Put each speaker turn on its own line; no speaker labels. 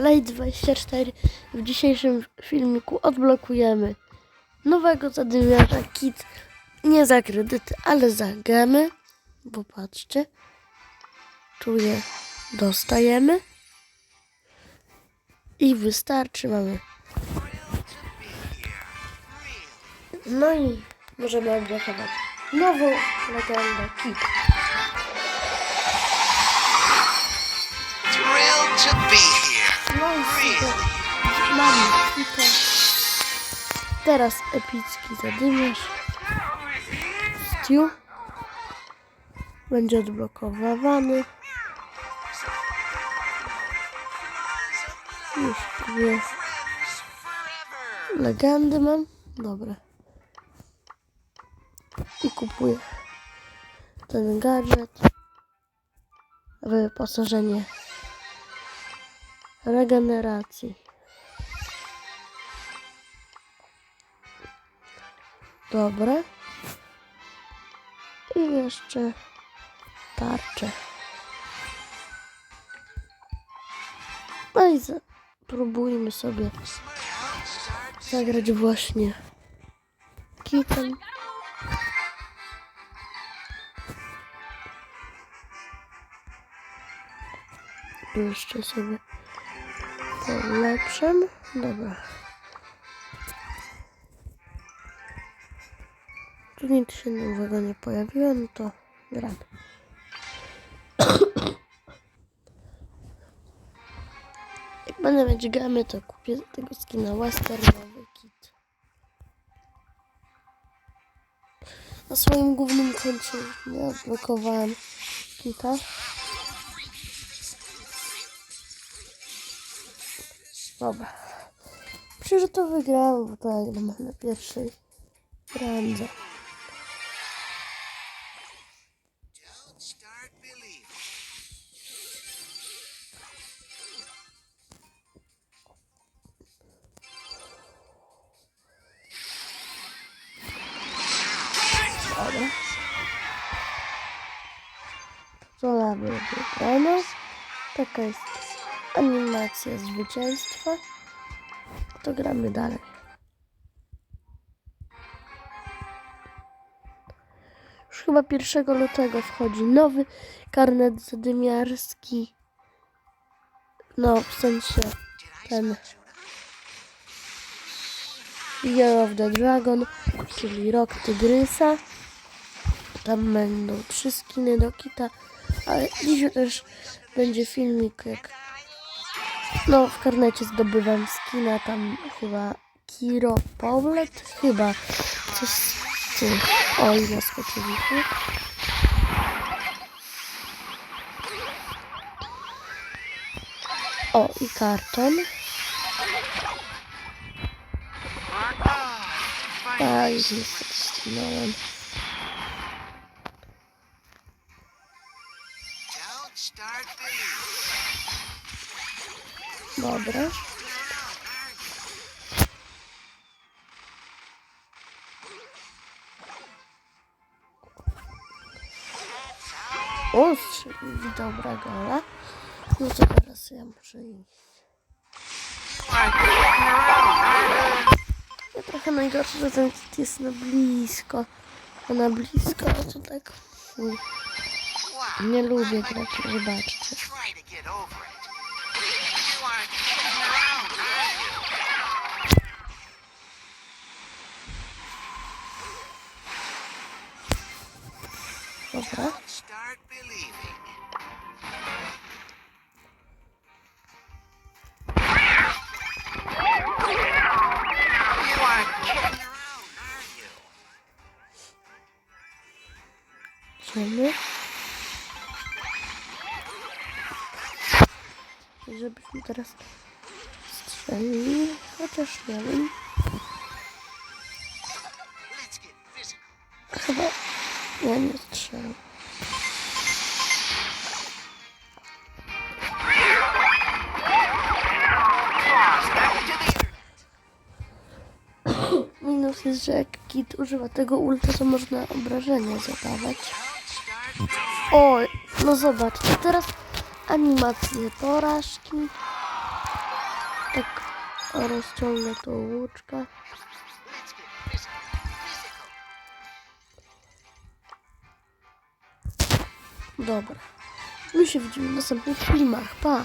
Late24 w dzisiejszym filmiku odblokujemy nowego zadymiarza kit. Nie za kredyty, ale za gemy bo patrzcie tu je dostajemy. I wystarczy mamy. No i możemy odblokować nową legendę kit
Thrilled to be here.
No. Mamy kitę. Teraz epicki zadymiarz. Stew. Będzie odblokowywany. Już dwie legendy mam. Dobra. I kupuję ten gadżet. Wyposażenie regeneracji. Dobra. I jeszcze tarczę. No i spróbujmy sobie zagrać właśnie kitem. Tu Jeszcze sobie Polepszam. Dobra. Tu nic się nowego nie pojawiło, no to gram. Jak będę mieć gamy, to kupię tego skina westernowy kit. Na swoim głównym koncie nie odblokowałem kita. Dobra. Myślę, że to wygrałem, bo to jak na pierwszej randze. Dobra. Zola była wygrana. Taka jest animacja zwycięstwa. To gramy dalej. Już chyba 1 lutego wchodzi nowy karnet zadymiarski. No, w sensie ten Year of the Dragon, czyli rok tygrysa. Tam będą trzy skiny do kita, ale dziś też będzie filmik jak no w karnecie zdobywam skina, tam chyba Kiro Powlet, chyba coś z tych, oj naskoczyliśmy. O i karton. A już niestety skinąłem.
Start believing.
Dobra. O, strzelił dobra gola. No to teraz ja muszę iść. Ja trochę najgorsze, że ten kit jest na blisko. A na blisko to tak... fuj. Nie lubię grać, wybaczcie.
Okay. Start believing.
Żebyśmy teraz strzelili. Chociaż nie wiem. Chyba ja nie
earth.
Minus jest, że jak kit używa tego ulta, to można obrażenia zadawać. Oj, no zobaczcie, teraz animacje porażki. Tak rozciągnę tą łuczkę. Dobra. My się widzimy w następnych filmach. Pa!